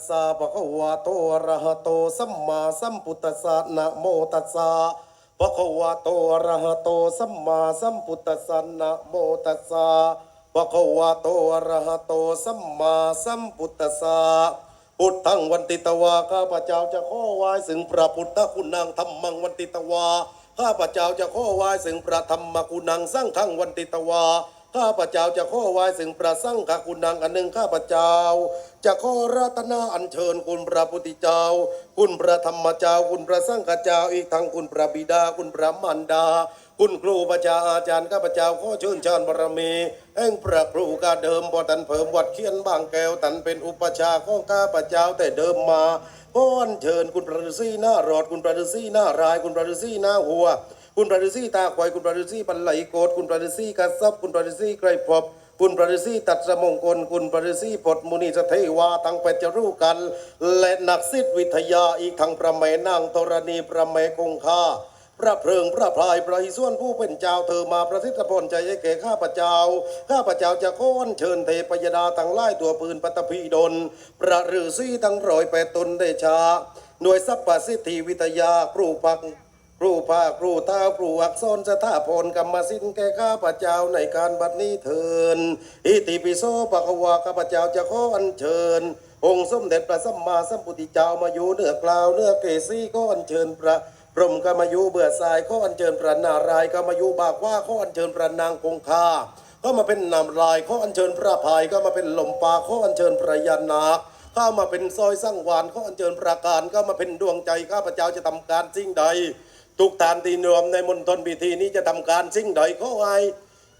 สสะภะคะวะโตอะระหะโตสัมมาสัมพุทธัสสะนะโมตัสสะภะคะวะโตอะระหะโตสัมมาสัมพุทธัสสะนะโมตัสสะภะคะวะโตอะระหะโตสัมมาสัมพุทธัสสะพุทธังวันติตวาข้าพเจ้าจะข้อไหว้สึงพระพุทธคุณนางธรรมังวันติตวาข้าพเจ้าจะข้อไหว้สึงพระธรรมกุณังสร้างขังวันติตวา ข้าพเจ้าจะข้อไหว้สึงพระสังฆกุณังอันหนึ่งข้าพเจ้า จะข้อรัตนาอัญเชิญคุณพระพุทธเจ้า คุณพระธรรมเจ้า คุณพระสังฆเจ้าอีกทั้งคุณพระบิดาคุณพระมารดา คุณครูประชาอาจารย์ข้าพเจ้าข้อเชิญชานบารมีแห่งพระครูกาเดิมพอตันเพิ่มวัดเขียนบางแก้วตันเป็นอุปชาย์ของข้าพเจ้าแต่เดิมมาขออัญเชิญคุณพระฤาษีหน้ารอดคุณพระฤาษีหน้ารายคุณพระฤาษีหน้าหัว คุณพระฤาษีตาควายคุณพระฤาษีปันไหลโกดคุณพระฤาษีกระซับคุณพระฤาษีไกรพบคุณพระฤาษีตัดสมงคลคุณพระฤาษีปลดมุนีสเทวาทั้งเป็ดจะรู้กัน และนักศิษย์วิทยาอีกทั้งพระแม่นางธรณีพระแม่คงคาพระเพลิงพระพลายพระอิส่วนผู้เป็นเจ้าเธอมาประสิทธิพลใจให้แก่ข้าพเจ้า ข้าพเจ้าจะโค้นเชิญเทพยดาทั้งไล่ตัวปืนปัตตภีดลพระฤาษีทั้งร้อยแปดตนได้ชาหน่วยสัพพสิทธิวิทยาครูพัก ครูภาคครูท้าครูอักษรสถาพลกรรมสินแก่ข้าพเจ้าในการบัดนี้เทินอิติปิโสปะคะวะข้าพเจ้าจะขออัญเชิญ องค์สมเด็จพระสัมมาสัมพุทธเจ้ามาอยู่เหนือกล่าวเหนือเกศีก็อัญเชิญพระพรมกมาอยู่เบื่อทรายก็อัญเชิญพระนารายกมาอยู่บากว่าก็อัญเชิญพระนางคงคาก็มาเป็นนามลายข้ออัญเชิญพระพายก็มาเป็นลมปาข้ออัญเชิญพระยานาคข้ามาเป็นซอยสร้างวานข้ออัญเชิญประการก็มาเป็นดวงใจข้าพเจ้าจะทำการสิ่งใด ทุกทานที่นวมในมณฑลพิธีนี้จะทำการสิ่งใดข้อไอ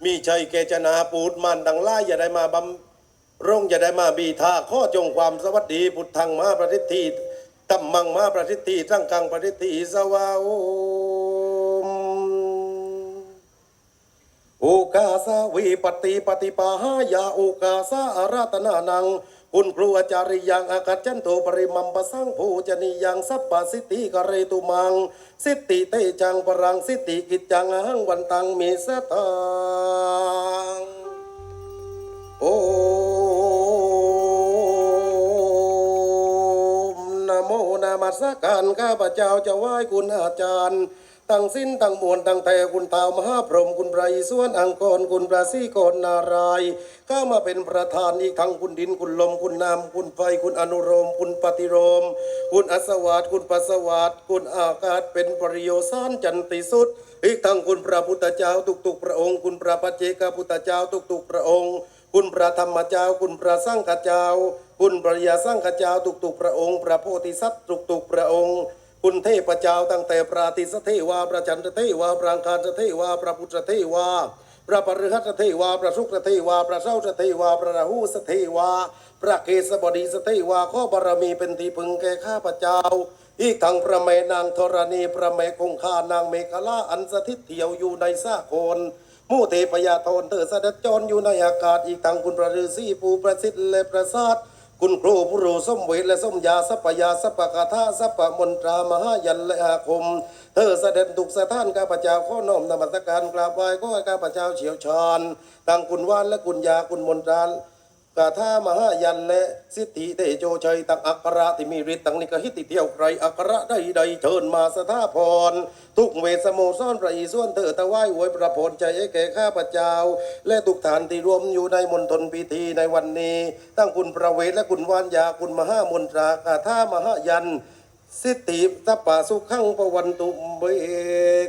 มีชัยเกจนาปูดมันดังล่ายอย่าได้มาบำรงอย่าได้มาบีทาข้อจงความสวัสดีพุทธังมาประทิฏฐีตัมมังมาประทิฏฐีทั้งกังประทิฏฐีสวาโอมโอกาสาวิปติปฏิปาหายาโอกาสาอาราตนานัง คุณครูอาจาริยังอากัจจันโตปริมัมปะสังภูจนียังสัพพสิทธิกะเรตุมัง สิทธิเตจังปรังสิทธิกิจจังอหังวันตังมีสตังโอมนะโมนามัสการข้าพเจ้าจะไหว้คุณอาจารย์ ตั้งสิ้นตั้งมวลตั้งแต่คุณเท้ามหาพรหมคุณไพรส่วนอังกรคุณพระศรีโกนนารายณ์ข้ามาเป็นประธานอีกทั้งคุณดินคุณลมคุณน้ำคุณไฟคุณอนุโลมคุณปฏิโลมคุณอัศวาตคุณปัสสวาตคุณอากาศเป็นปริโยสานจันติสุดอีกทั้งคุณพระพุทธเจ้าทุกๆพระองค์ คุณพระปัจเจกพุทธเจ้าทุกๆพระองค์ คุณพระธรรมเจ้า คุณพระสังฆเจ้า คุณพระยาสังฆเจ้าทุกๆพระองค์ พระโพธิสัตว์ทุกๆพระองค์ คุณเทพเจ้าตั้งแต่พราทิตย์เทวาพระจันเทวาพระอังคารเทวาพระพุทธเทวาพระปริหัตเทวาพระสุกเทวาพระเสาร์เทวาพระราหูสเทวา พระเกศบดีสเทวาข้อบารมีเป็นที่พึงแก่ข้าพเจ้า อีกทั้งพระแม่นางธรณีพระแม่คงคานางเมฆลาอันสถิตเที่ยวอยู่ในสาโคนมูเทพยาธรเธอเสด็จจรอยู่ในอากาศอีกทั้งคุณพระฤาษีผู้ประสิทธิ์และประสาท คุณครูผู้รู้ส้มเวทและส้มยาสัพยาสัพพกถาสัพมนตรามหายันและอาคม เธอเสด็จถุกสถานข้าพเจ้าข้อน้อมนมัสการกราบไหว้ก็ข้าพเจ้าเฉียวชอนตั้งคุณว่านและคุณยาคุณมนตรา กาธามหายันและสิทธิเตโจชัยตังอัคระที่มีฤทธิ์ตังนิกหิติเที่ยวใครอัคระใดใดๆเชิญมาสถาพร ทุกเวทสโมซ่อนประอีส่วนเตอตะไหว้อวยประพลใจให้แก่ข้าพเจ้า และทุกฐานที่รวมอยู่ในมณฑลพิธีในวันนี้ ตั้งคุณประเวทและคุณวานยาคุณมหามนตรากาธามหายัน สิทธิสัพพะสุขังปวันตุเบ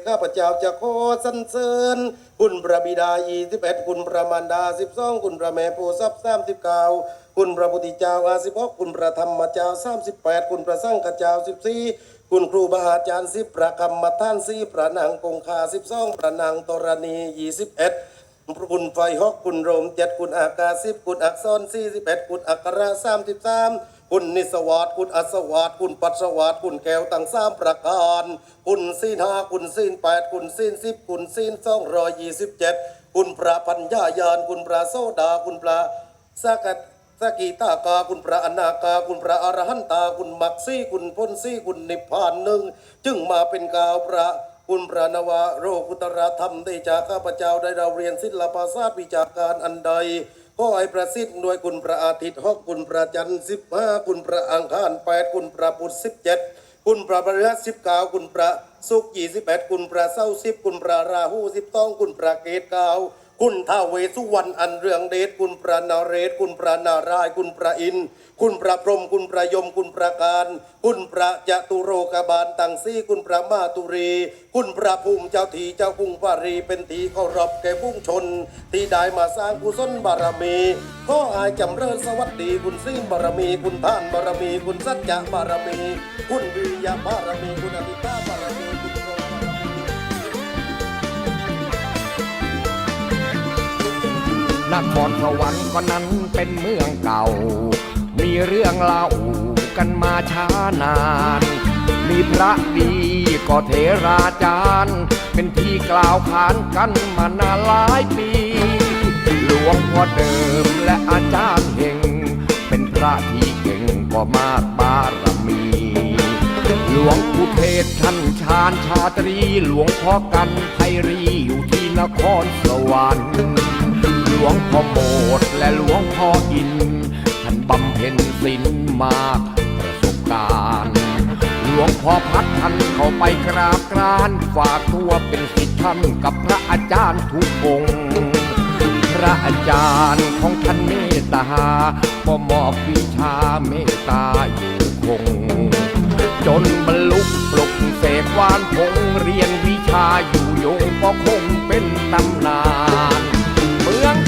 ข้าพเจ้าจะขอสรรเสริญ คุณพระบิดาอีสิบเอ็ดคุณพระมารดาสิบสองคุณพระแม่ผู้ทรัพย์สามสิบเก้าคุณพระพุทธเจ้าอาสิบหกคุณพระธรรมเจ้าสามสิบแปดคุณพระสังฆเจ้าสิบสี่คุณครูบาอาจารย์สิบพระกรรมท่านสี่พระนางคงคาสิบสองพระนางตรณียี่สิบเอ็ดคุณไฟฮอกคุณโรมเจ็ดคุณอากาสิบคุณอักษรสี่สิบเอ็ดคุณอักขระสามสิบสาม คุณนิสวัสดคุณอัศวัสดคุณปัสสวัสดคุณแก้วตั้งสามประการ คุณซีนห้าคุณซีนแปดคุณซีนสิบคุณซีนสองร้อยยี่สิบเจ็ดคุณพระปัญญายานคุณพระโซดาคุณพระสกัดสกิตากาคุณพระอนาคาคุณพระอรหันตาคุณมักซี่คุณพ้นซี่คุณนิพพานหนึ่งจึงมาเป็นกาวพระคุณพระนวะโรกุตรธรรมได้จากข้าพเจ้าได้เราเรียนศิลปศาสตร์วิจาการอันใด พ่อไอ้ประสิทธิ์ด้วยคุณพระอาทิตย์หกคุณพระจันทร์สิบห้าคุณพระอังคารแปดคุณพระพุธสิบเจ็ดคุณพระพฤหัสสิบเก้าคุณพระศุกร์ยี่สิบแปดคุณพระเสาร์สิบคุณพระราหูสิบสองคุณพระเกศเก้า คุณท้าเวสุวรรณอันเรืองเดชคุณพระนาเรศคุณพระนารายคุณพระอินคุณพระพรหมคุณพระยมคุณพระการ คุณพระจตุโรกบาลตังซี่คุณพระมาตุรี คุณพระภูมิเจ้าทีเจ้ากรุงปารีเป็นทีเคารพแก่ผู้ชน ที่ได้มาสร้างกุศลบารมีขออายจำเริญสวัสดีคุณซีนบารมี คุณท่านบารมี คุณสัจจะบารมี คุณวิยะบารมีคุณอภิตา นครสวรรค์ก็นั้นเป็นเมืองเก่า มีเรื่องเล่ากันมาช้านาน มีพระดีก็เทราจารย์ เป็นที่กล่าวขานกันมานานหลายปี หลวงพ่อเดิมและอาจารย์เฮงเป็นพระที่เก่งก็มากบารมี หลวงปู่เทศท่านชาญชาตรี หลวงพ่อกันไพรีอยู่ที่นครสวรรค์ ลวงพ่อโมดและหลวงพ่ออิน ท่านบำเพ็ญศีลมากประสบการณ์ หลวงพ่อพัดท่านเข้าไปกราบกรานฝากตัวเป็นศิษย์ท่านกับพระอาจารย์ทุกองค์พระอาจารย์ของท่านเมตตาก็มอบวิชาเมตตาอยู่คง จนบรรลุปลุกเสกวานพงเรียนวิชาอยู่ยงก็คงเป็นตำนาน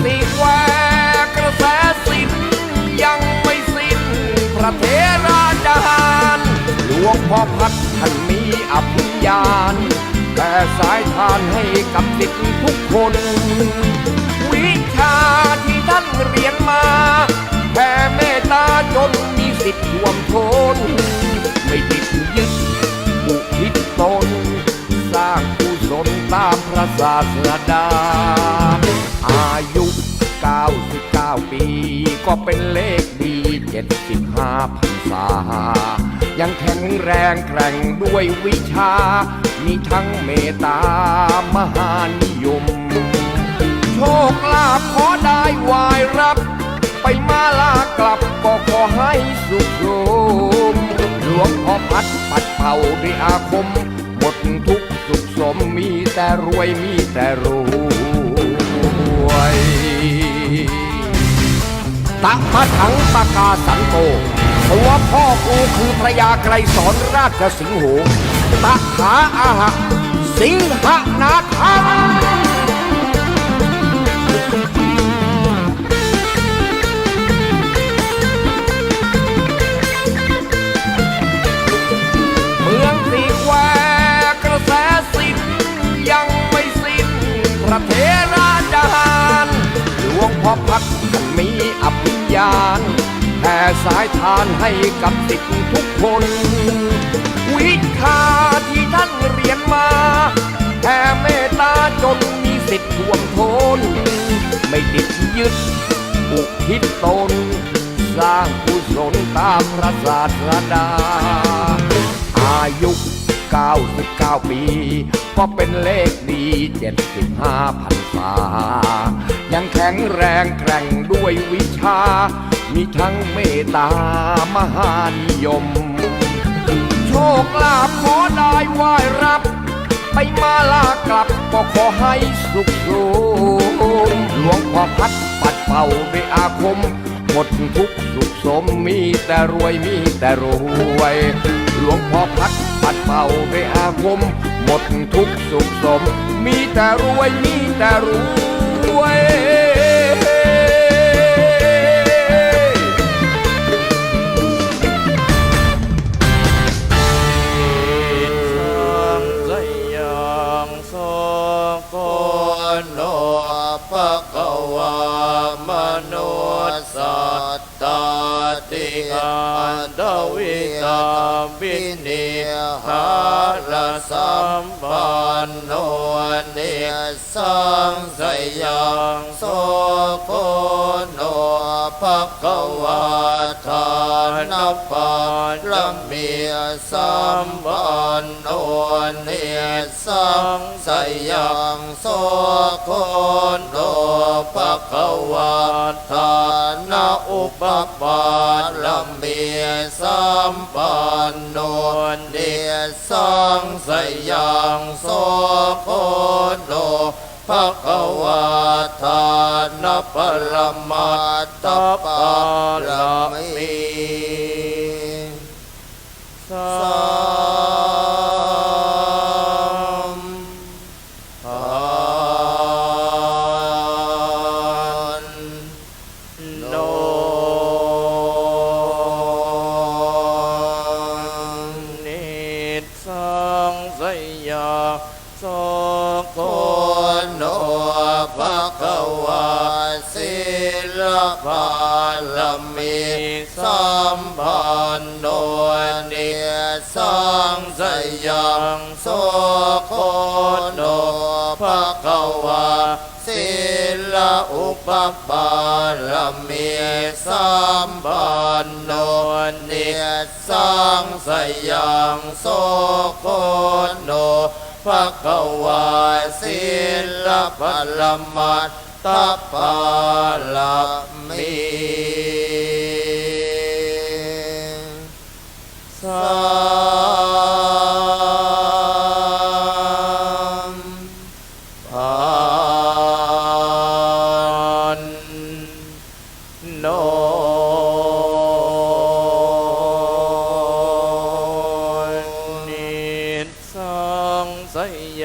ตีแควกระแสสินยังไม่สิ้น พระเทราจารย์หลวงพ่อพัดท่านมีอภิญญาณแต่สายทานให้กับสิทธิทุกคน วิชาที่ท่านเรียนมาแผ่เมตตาจนมีสิทธิ์ท่วมทนไม่ติดยึดอุทิศตน สร้างกุศลตามพระศาสดาอายุ 99ปี ก็เป็นเลขดี75พรรษา ยังแข็งแรงแกร่งด้วยวิชา มีทั้งเมตตามหานิยม โชคลาภขอได้วายรับ ไปมาลากลับก็ขอให้สุขโยมหลวงพ่อพัดปัดเป่าด้วยอาคม หมดทุกสุขสมมีแต่รวยมีแต่รวย ตะพระถังปากาสันโตตัวพ่อกูคือพระยาไกรสอนราชสิงห์โหตะขาอาหะ สิงหนาทังาณแผ่สายทานให้กับสิทธิ์ทุกคน วิชาที่ท่านเรียนมาแผ่เมตตาจนมีสิทธิ์ท่วมทน ไม่ติดยึดอุทิศตน สร้างกุศลตามพระศาสดา อายุ 99 ปี ก็เป็นเลขดี 75พันษา ยังแข็งแรงแกร่งด้วยวิชา มีทั้งเมตตามหานิยม โชคลาภขอได้ไหวรับ ไปมาลากลับก็ขอให้สุขโสมหลวงพ่อพัดปัดเป่าด้วยอาคม หมดทุกสุขสมมีแต่รวยมีแต่รวย หลวงพ่อพัดปัดเป่าด้วยอาคม หมดทุกสุขสม มีแต่รวยมีแต่รวย สั ติอันตวิตาบินิหารสัมปันโนเนสังสยังโสโคโนภะคะวาทานปารมีสัมปันโน งสยังโสโกโนภะคะวาทานาอุปปาลมีสัมปันโนเดสังสยังโสโคโนภะคะวาทานาปรมัตปาลมี อุปาลมีสัมปันโนเนสังสยังโสโคโนภะคะวาศิลปลมัตตปาลมีสั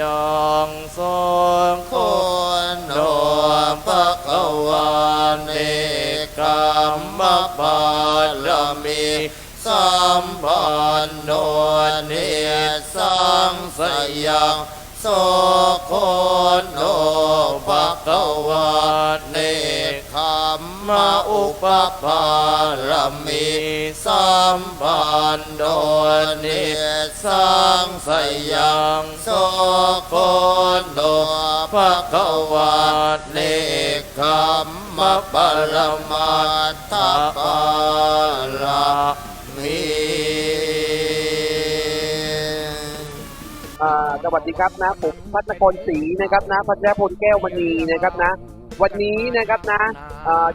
ยังสงคนโนภะคะวานิกรรมบาลมีสัมปันโนเนสังสยังโสโคโนภะคะวา มอุปปาลมีสัมปันโดนเนสังสยังโสโคโนภะคะวาเนคัมมะปรมัตถปาลมีอ่าสวัสดีครับนะผมพัฒนกรศรีนะครับนะพัฒนพลแก้วมณีนะครับนะ วันนี้นะครับนะ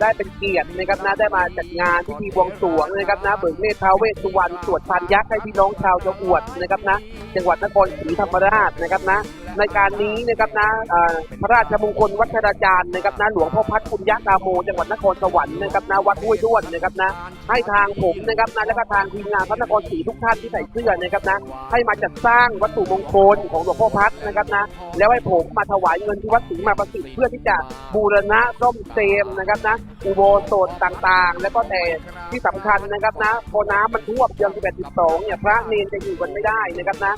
ได้เป็นเกียรตินะครับนะได้มาจัดงานพิธีบวงสรวงนะครับนะเบิกเนตรท้าวเวสสุวรรณสวดพานยักษ์ให้พี่น้องชาวจังหวัดนะครับนะจังหวัดนครศรีธรรมราชนะครับนะในการนี้นะครับนะพระราชมงคลวัชราจารย์นะครับนะหลวงพ่อพัดคุณยักษ์นาโม จังหวัดนครสวรรค์นะครับนะวัดห้วยด้วนนะครับนะให้ทางผมนะครับนะและก็ทางทีมงานพระนครศรีทุกท่านที่ใส่เสื้อนะครับนะให้มาจัดสร้างวัตถุมงคลของหลวงพ่อพัดนะครับนะแล้วให้ผมมาถวายเงินที่วัดศรีมาประสิทธิ์เพื่อที่จะบูรรณะซ่มเซมนะครับนะอุโบสถต่างๆ แล้วก็แต่ที่สำคัญนะครับนะพอน้ำมันท่วมเดือน11 12เนี่ยพระเนนจะอยู่กันไม่ได้นะครับนะ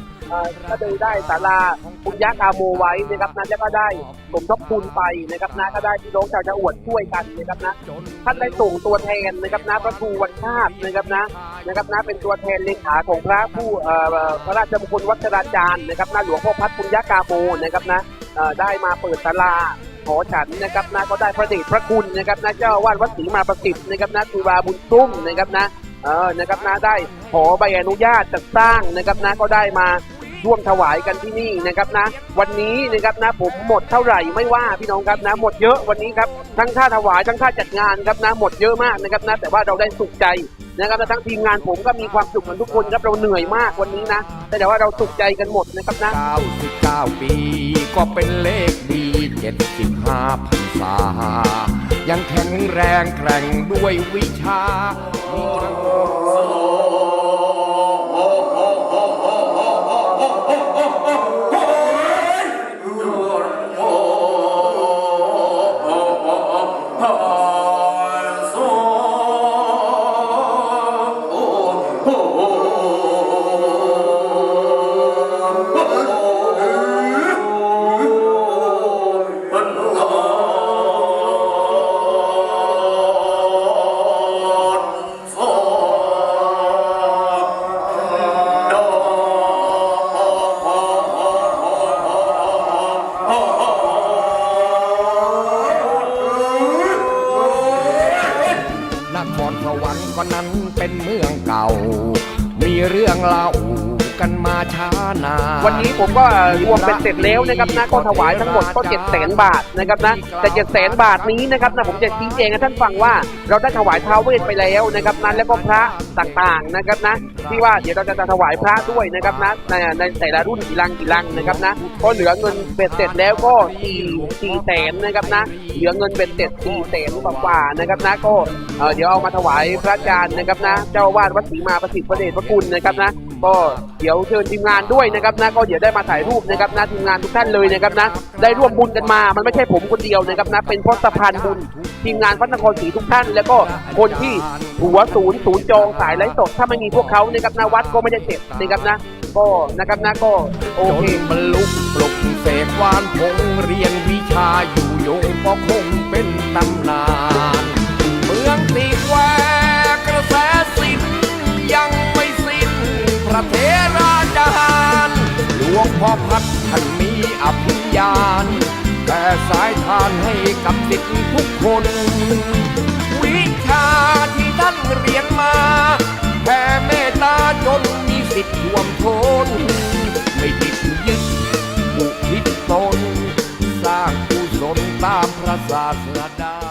ก็เลยได้ศาลาคุณยักษ์อาโมไว้นะครับนะแล้วก็ได้สมทบทุนไปนะครับนะก็ได้พี่น้องชาวจังหวัดช่วยกันนะครับนะท่านได้ส่งตัวแทนนะครับนะพระครูวันชาตินะครับนะนะครับนะเป็นตัวแทนเลขาของพระผู้เอ่อพระราชมงคลวัชราจารย์นะครับนะหลวงพ่อพัดปุญญากาโมนะครับนะได้มาเปิดศาลา หอฉันนะครับนะก็ได้พระเดชพระคุณนะครับนะเจ้าอาวาดวัดศรีมาประสิทธิ์นะครับนะครูบาบุญตุ้มนะครับนะเออนะครับนะได้ขอใบอนุญาตจัดสร้างนะครับนะก็ได้มาร่วมถวายกันที่นี่นะครับนะ วันนี้นะครับนะผมหมดเท่าไหร่ไม่ว่าพี่น้องครับนะหมดเยอะวันนี้ครับทั้งค่าถวายทั้งค่าจัดงานครับนะหมดเยอะมากนะครับนะแต่ว่าเราได้สุขใจ นะครับและทั้งทีมงานผมก็มีความสุขเหมือนทุกคนครับเราเหนื่อยมากวันนี้นะ แต่แต่ว่าเราสุขใจกันหมดนะครับนะ99 ปีก็เป็นเลขดี75พรรษา ยังแข็งแรงแกร่งด้วยวิชามีทั้งนคร วรรค์ก็นั้นเป็นเมืองเก่า มีเรื่องเล่า กันมาช้านานวันนี้ผมก็รวมเป็นเสร็จแล้วนะครับนะก็ถวายทั้งหมดก็เจ็ดแสนบาทนะครับนะแต่เจ็ดแสนบาทนี้นะครับนะผมจะชี้แจงให้ท่านฟังว่า เราได้ถวายท้าวเวทไปแล้วนะครับนั้นแล้วก็พระต่างๆนะครับนะที่ว่าเดี๋ยวเราจะถวายพระด้วยนะครับนะในในแต่ละรุ่นกี่ลังกี่ลังนะครับนะก็เหลือเงินเบ็ดเสร็จแล้วก็สี่สี่แสนนะครับนะเหลือเงินเบ็ดเสร็จสี่แสนกว่าๆนะครับนะก็เอ่อเดี๋ยวเอามาถวายพระอาจารย์นะครับนะ เจ้าอาวาดวัดศรีมาประสิทธิ์พระเดชพระคุณนะครับนะ ก็เดี๋ยวเชิญทีมงานด้วยนะครับนะก็เดี๋ยวได้มาถ่ายรูปนะครับนะทีมงานทุกท่านเลยนะครับนะได้ร่วมบุญกันมา มันไม่ใช่ผมคนเดียวนะครับนะเป็นพราะสะพานบุญทีมงานพระนครศรีทุกท่าน แล้วก็คนที่หัวศูนย์ศูนย์จองสายไร้สดถ้าไม่มีพวกเขานะครับนะวัดก็ไม่ได้เสร็จนะครับนะก็นะครับนะก็โอเคนบรรลุปลุกเสกวานพงเรียนวิชาอยู่ยงก็คงเป็นตำนาน อภิญญาณแต่สายทานให้กับสิทธิทุกคน วิชาที่ท่านเรียนมาแผ่เมตตาจนมีสิทธิ์ท่วมทนไม่ติดยึดบุทิดตน สร้างกุศลตามพระศาสดา